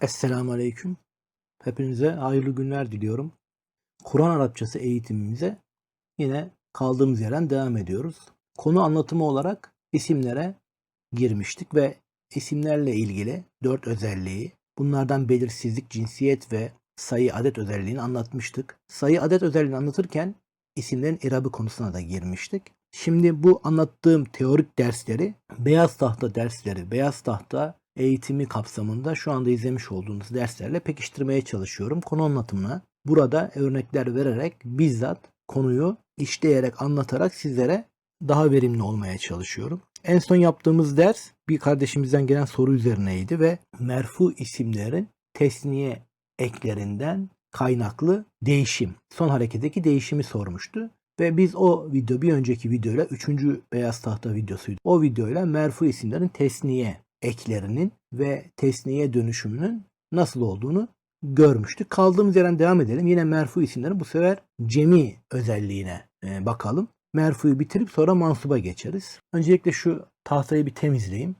Esselamu Aleyküm. Hepinize hayırlı günler diliyorum. Kur'an Arapçası eğitimimize yine kaldığımız yerden devam ediyoruz. Konu anlatımı olarak isimlere girmiştik ve isimlerle ilgili dört özelliği, bunlardan belirsizlik, cinsiyet ve sayı adet özelliğini anlatmıştık. Sayı adet özelliğini anlatırken isimlerin irabı konusuna da girmiştik. Şimdi bu anlattığım teorik dersleri beyaz tahta dersleri, beyaz tahta eğitimi kapsamında şu anda izlemiş olduğunuz derslerle pekiştirmeye çalışıyorum. Konu anlatımına burada örnekler vererek bizzat konuyu işleyerek anlatarak sizlere daha verimli olmaya çalışıyorum. En son yaptığımız ders bir kardeşimizden gelen soru üzerineydi ve merfu isimlerin tesniye eklerinden kaynaklı değişim, son hareketteki değişimi sormuştu. Ve biz o video bir önceki videoyla 3. beyaz tahta videosuydu. O videoyla merfu isimlerin tesniye eklerinin ve tesniye dönüşümünün nasıl olduğunu görmüştük. Kaldığımız yerden devam edelim. Yine merfu isimlerin bu sefer cemi özelliğine e, bakalım. Merfuyu bitirip sonra mansuba geçeriz. Öncelikle şu tahtayı bir temizleyeyim.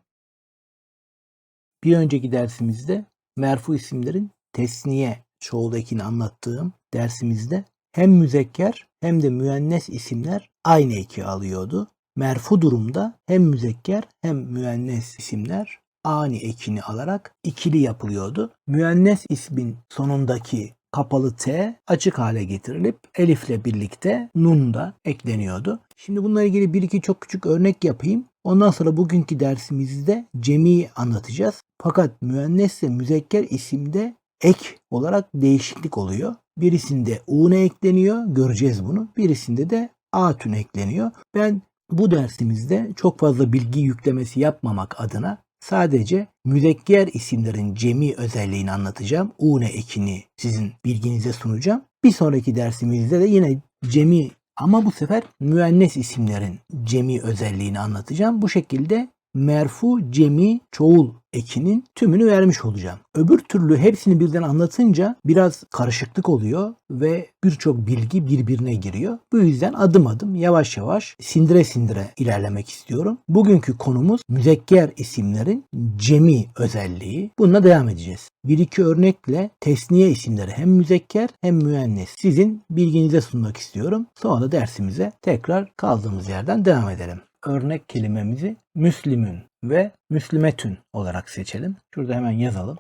Bir önceki dersimizde merfu isimlerin tesniye çoğul ekini anlattığım dersimizde hem müzekker hem de müennes isimler aynı eki alıyordu. Merfu durumda hem müzekker hem müennes isimler ani ekini alarak ikili yapılıyordu. Müennes ismin sonundaki kapalı T açık hale getirilip elifle birlikte nun da ekleniyordu. Şimdi bununla ilgili bir iki çok küçük örnek yapayım. Ondan sonra bugünkü dersimizde cemi anlatacağız. Fakat müennes ve müzekker isimde ek olarak değişiklik oluyor. Birisinde un ekleniyor, göreceğiz bunu. Birisinde de atün ekleniyor. Ben bu dersimizde çok fazla bilgi yüklemesi yapmamak adına sadece müzekker isimlerin cemi özelliğini anlatacağım. Une ekini sizin bilginize sunacağım. Bir sonraki dersimizde de yine cemi ama bu sefer müennes isimlerin cemi özelliğini anlatacağım. Bu şekilde merfu, cemi, çoğul ekinin tümünü vermiş olacağım. Öbür türlü hepsini birden anlatınca biraz karışıklık oluyor ve birçok bilgi birbirine giriyor. Bu yüzden adım adım yavaş yavaş sindire sindire ilerlemek istiyorum. Bugünkü konumuz müzekker isimlerin cemi özelliği. Bununla devam edeceğiz. Bir iki örnekle tesniye isimleri hem müzekker hem müennes sizin bilginize sunmak istiyorum. Sonra da dersimize tekrar kaldığımız yerden devam edelim örnek kelimemizi Müslümün ve Müslümetün olarak seçelim. Şurada hemen yazalım.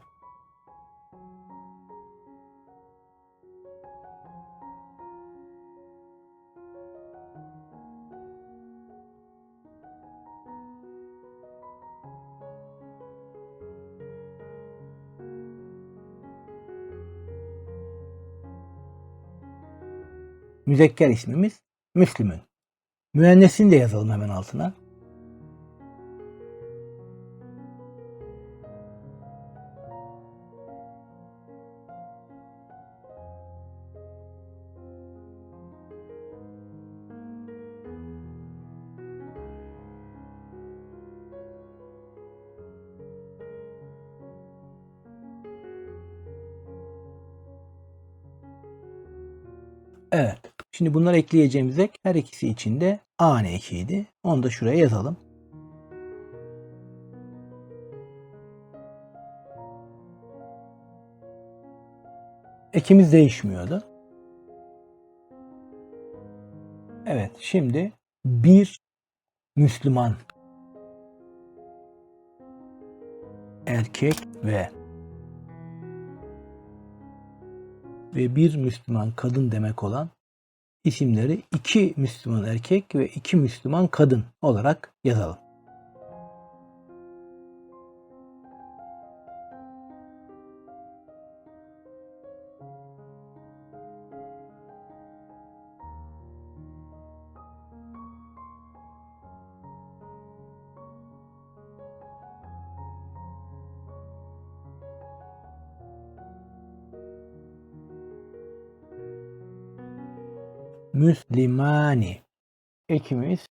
Müzekker ismimiz Müslümün. Müennesini de yazalım hemen altına. Şimdi bunları ekleyeceğimiz ek her ikisi için de ane ekiydi. Onu da şuraya yazalım. Ekimiz değişmiyordu. Evet şimdi bir Müslüman erkek ve ve bir Müslüman kadın demek olan isimleri iki Müslüman erkek ve iki Müslüman kadın olarak yazalım. Müslimani. Ekimiz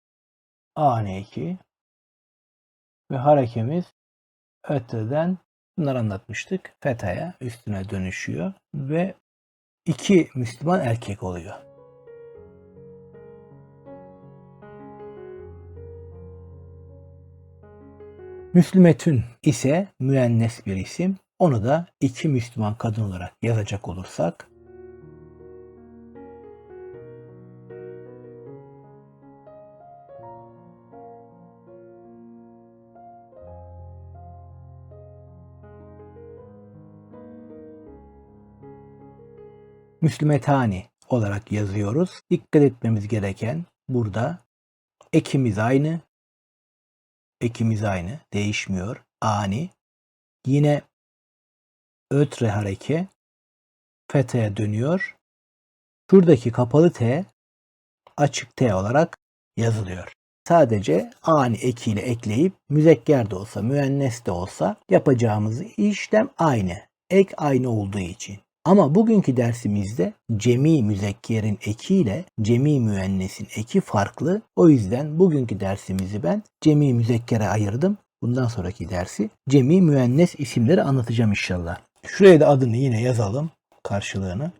ane eki ve harekemiz öteden bunları anlatmıştık. Fetaya üstüne dönüşüyor ve iki Müslüman erkek oluyor. Müslümetün ise müennes bir isim. Onu da iki Müslüman kadın olarak yazacak olursak Müslümetani olarak yazıyoruz. Dikkat etmemiz gereken burada ekimiz aynı. Ekimiz aynı. Değişmiyor. Ani. Yine ötre hareke fetheye dönüyor. Şuradaki kapalı T açık T olarak yazılıyor. Sadece ani ekiyle ekleyip müzekker de olsa, müennes de olsa yapacağımız işlem aynı. Ek aynı olduğu için. Ama bugünkü dersimizde cemi müzekkerin ekiyle cemi müennesin eki farklı. O yüzden bugünkü dersimizi ben cemi müzekkere ayırdım. Bundan sonraki dersi cemi müennes isimleri anlatacağım inşallah. Şuraya da adını yine yazalım karşılığını.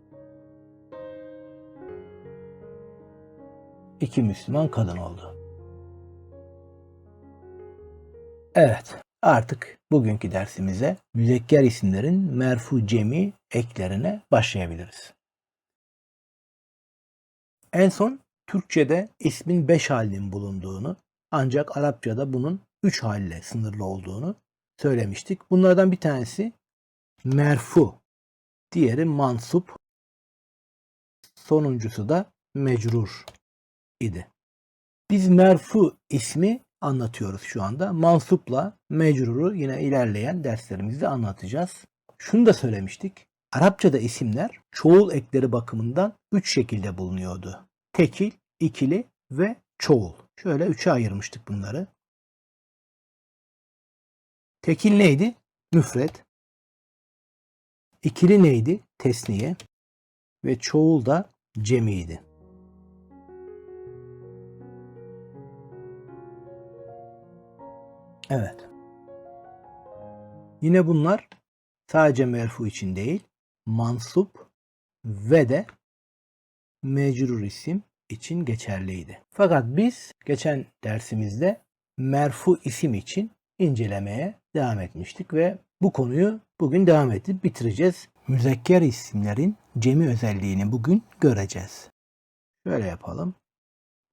İki Müslüman kadın oldu. Evet, artık bugünkü dersimize müzekker isimlerin merfu cemi eklerine başlayabiliriz. En son Türkçe'de ismin beş halinin bulunduğunu ancak Arapça'da bunun üç halle sınırlı olduğunu söylemiştik. Bunlardan bir tanesi merfu, diğeri mansup, sonuncusu da mecrur idi. Biz merfu ismi anlatıyoruz şu anda. Mansupla mecruru yine ilerleyen derslerimizde anlatacağız. Şunu da söylemiştik. Arapçada isimler çoğul ekleri bakımından üç şekilde bulunuyordu. Tekil, ikili ve çoğul. Şöyle üçe ayırmıştık bunları. Tekil neydi? Müfret. İkili neydi? Tesniye. Ve çoğul da cemiydi. Evet. Yine bunlar sadece merfu için değil, mansup ve de mecrur isim için geçerliydi. Fakat biz geçen dersimizde merfu isim için incelemeye devam etmiştik ve bu konuyu bugün devam edip bitireceğiz. Müzekker isimlerin cemi özelliğini bugün göreceğiz. Şöyle yapalım.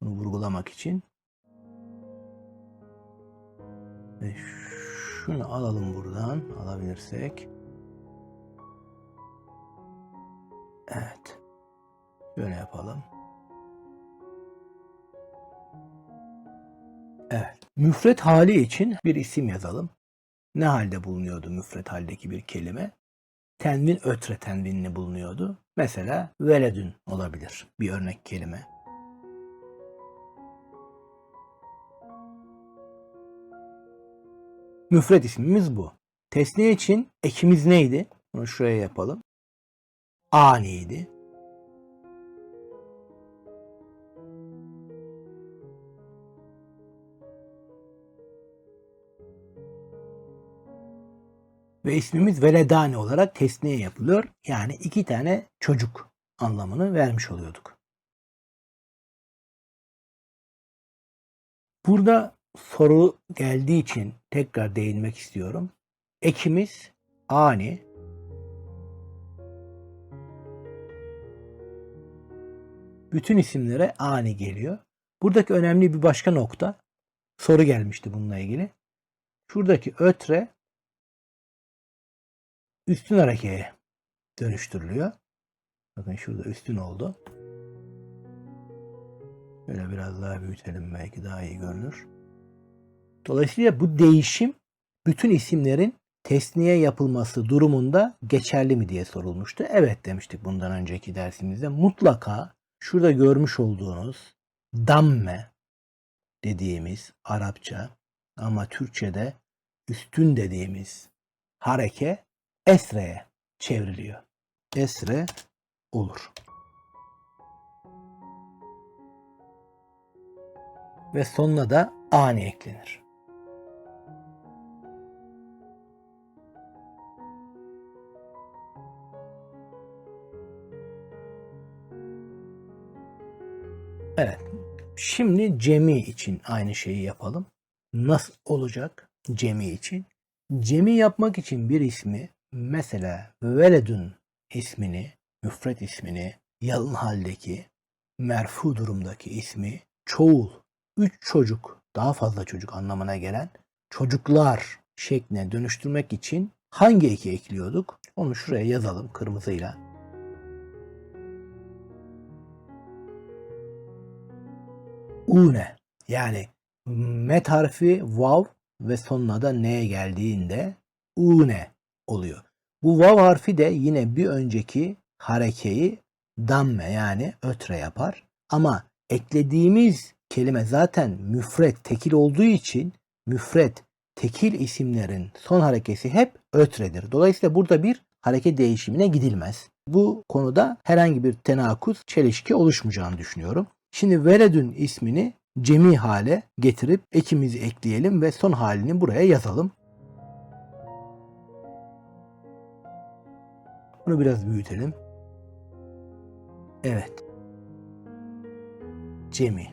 Bunu vurgulamak için. Ve şunu alalım buradan. Alabilirsek. Evet. Şöyle yapalım. Evet. Müfret hali için bir isim yazalım. Ne halde bulunuyordu müfret haldeki bir kelime? Tenvin ötre tenvinli bulunuyordu. Mesela veledün olabilir bir örnek kelime. Müfret ismimiz bu. Tesniye için ekimiz neydi? Bunu şuraya yapalım. Aniydi. Ve ismimiz veledani olarak tesniye yapılıyor. Yani iki tane çocuk anlamını vermiş oluyorduk. Burada soru geldiği için tekrar değinmek istiyorum. Ekimiz ani. Bütün isimlere ani geliyor. Buradaki önemli bir başka nokta. Soru gelmişti bununla ilgili. Şuradaki ötre üstün harekeye dönüştürülüyor. Bakın şurada üstün oldu. Böyle biraz daha büyütelim belki daha iyi görünür. Dolayısıyla bu değişim bütün isimlerin tesniye yapılması durumunda geçerli mi diye sorulmuştu. Evet demiştik bundan önceki dersimizde. Mutlaka şurada görmüş olduğunuz damme dediğimiz Arapça ama Türkçe'de üstün dediğimiz hareke esreye çevriliyor. Esre olur. Ve sonuna da ani eklenir. Evet. Şimdi cemi için aynı şeyi yapalım. Nasıl olacak cemi için? Cemi yapmak için bir ismi mesela veledün ismini, müfret ismini, yalın haldeki, merfu durumdaki ismi, çoğul, üç çocuk, daha fazla çocuk anlamına gelen çocuklar şekline dönüştürmek için hangi eki ekliyorduk? Onu şuraya yazalım kırmızıyla. Une yani met harfi vav ve sonuna da ne geldiğinde une oluyor. Bu vav harfi de yine bir önceki harekeyi damme yani ötre yapar. Ama eklediğimiz kelime zaten müfret tekil olduğu için müfret tekil isimlerin son harekesi hep ötredir. Dolayısıyla burada bir hareket değişimine gidilmez. Bu konuda herhangi bir tenakuz, çelişki oluşmayacağını düşünüyorum. Şimdi veledün ismini cemi hale getirip ekimizi ekleyelim ve son halini buraya yazalım. Bunu biraz büyütelim. Evet. Cemi.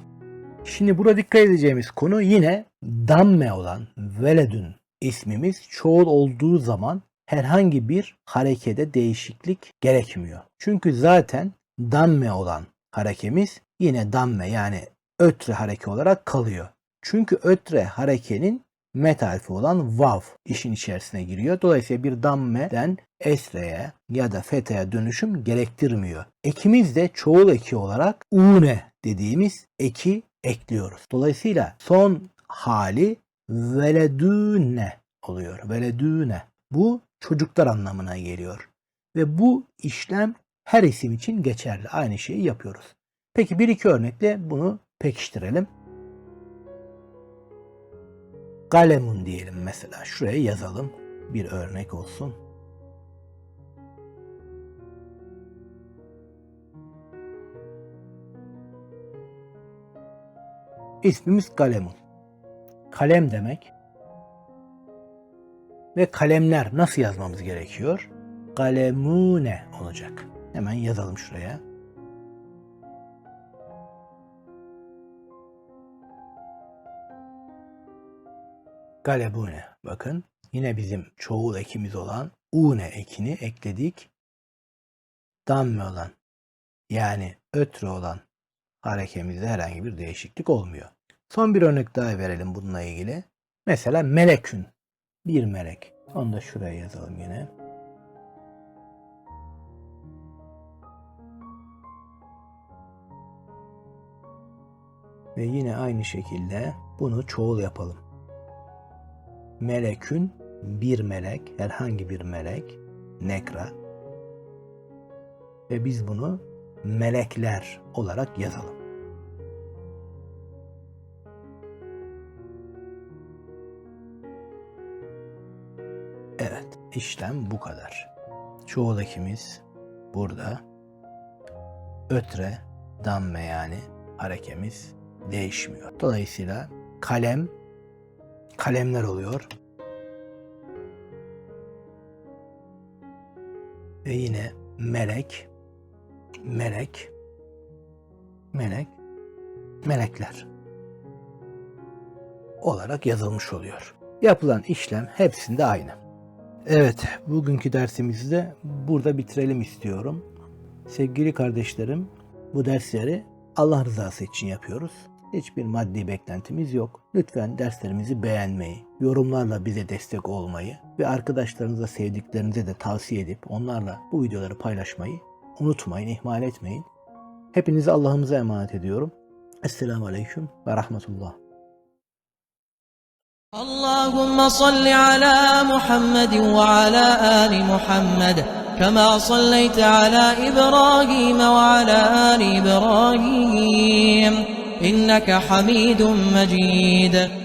Şimdi burada dikkat edeceğimiz konu yine damme olan veledün ismimiz çoğul olduğu zaman herhangi bir harekede değişiklik gerekmiyor. Çünkü zaten damme olan harekemiz yine damme yani ötre hareke olarak kalıyor. Çünkü ötre harekenin met harfi olan vav işin içerisine giriyor. Dolayısıyla bir dammeden esreye ya da feteye dönüşüm gerektirmiyor. Ekimiz de çoğul eki olarak une dediğimiz eki ekliyoruz. Dolayısıyla son hali veledüne oluyor. Veledüne. Bu çocuklar anlamına geliyor. Ve bu işlem her isim için geçerli. Aynı şeyi yapıyoruz. Peki bir iki örnekle bunu pekiştirelim. Galemun diyelim mesela. Şuraya yazalım. Bir örnek olsun. İsmimiz Galemun. Kalem demek. Ve kalemler nasıl yazmamız gerekiyor? Galemune olacak. Hemen yazalım şuraya. Galebune. Bakın yine bizim çoğul ekimiz olan une ekini ekledik. Damme olan yani ötre olan harekemizde herhangi bir değişiklik olmuyor. Son bir örnek daha verelim bununla ilgili. Mesela melekün. Bir melek. Onu da şuraya yazalım yine. Ve yine aynı şekilde bunu çoğul yapalım. Melekün bir melek, herhangi bir melek, nekra. Ve biz bunu melekler olarak yazalım. Evet, işlem bu kadar. Çoğul ekimiz burada. Ötre, damme yani harekemiz değişmiyor. Dolayısıyla kalem kalemler oluyor. Ve yine melek, melek, melek, melekler olarak yazılmış oluyor. Yapılan işlem hepsinde aynı. Evet, bugünkü dersimizi de burada bitirelim istiyorum. Sevgili kardeşlerim, bu dersleri Allah rızası için yapıyoruz. Hiçbir maddi beklentimiz yok. Lütfen derslerimizi beğenmeyi, yorumlarla bize destek olmayı ve arkadaşlarınıza, sevdiklerinize de tavsiye edip onlarla bu videoları paylaşmayı unutmayın, ihmal etmeyin. Hepinizi Allah'ımıza emanet ediyorum. Esselamu Aleyküm ve Rahmetullah. اللهم صل على محمد وعلى آل محمد كما صليت على إبراهيم وعلى آل إبراهيم إنك حميد مجيد.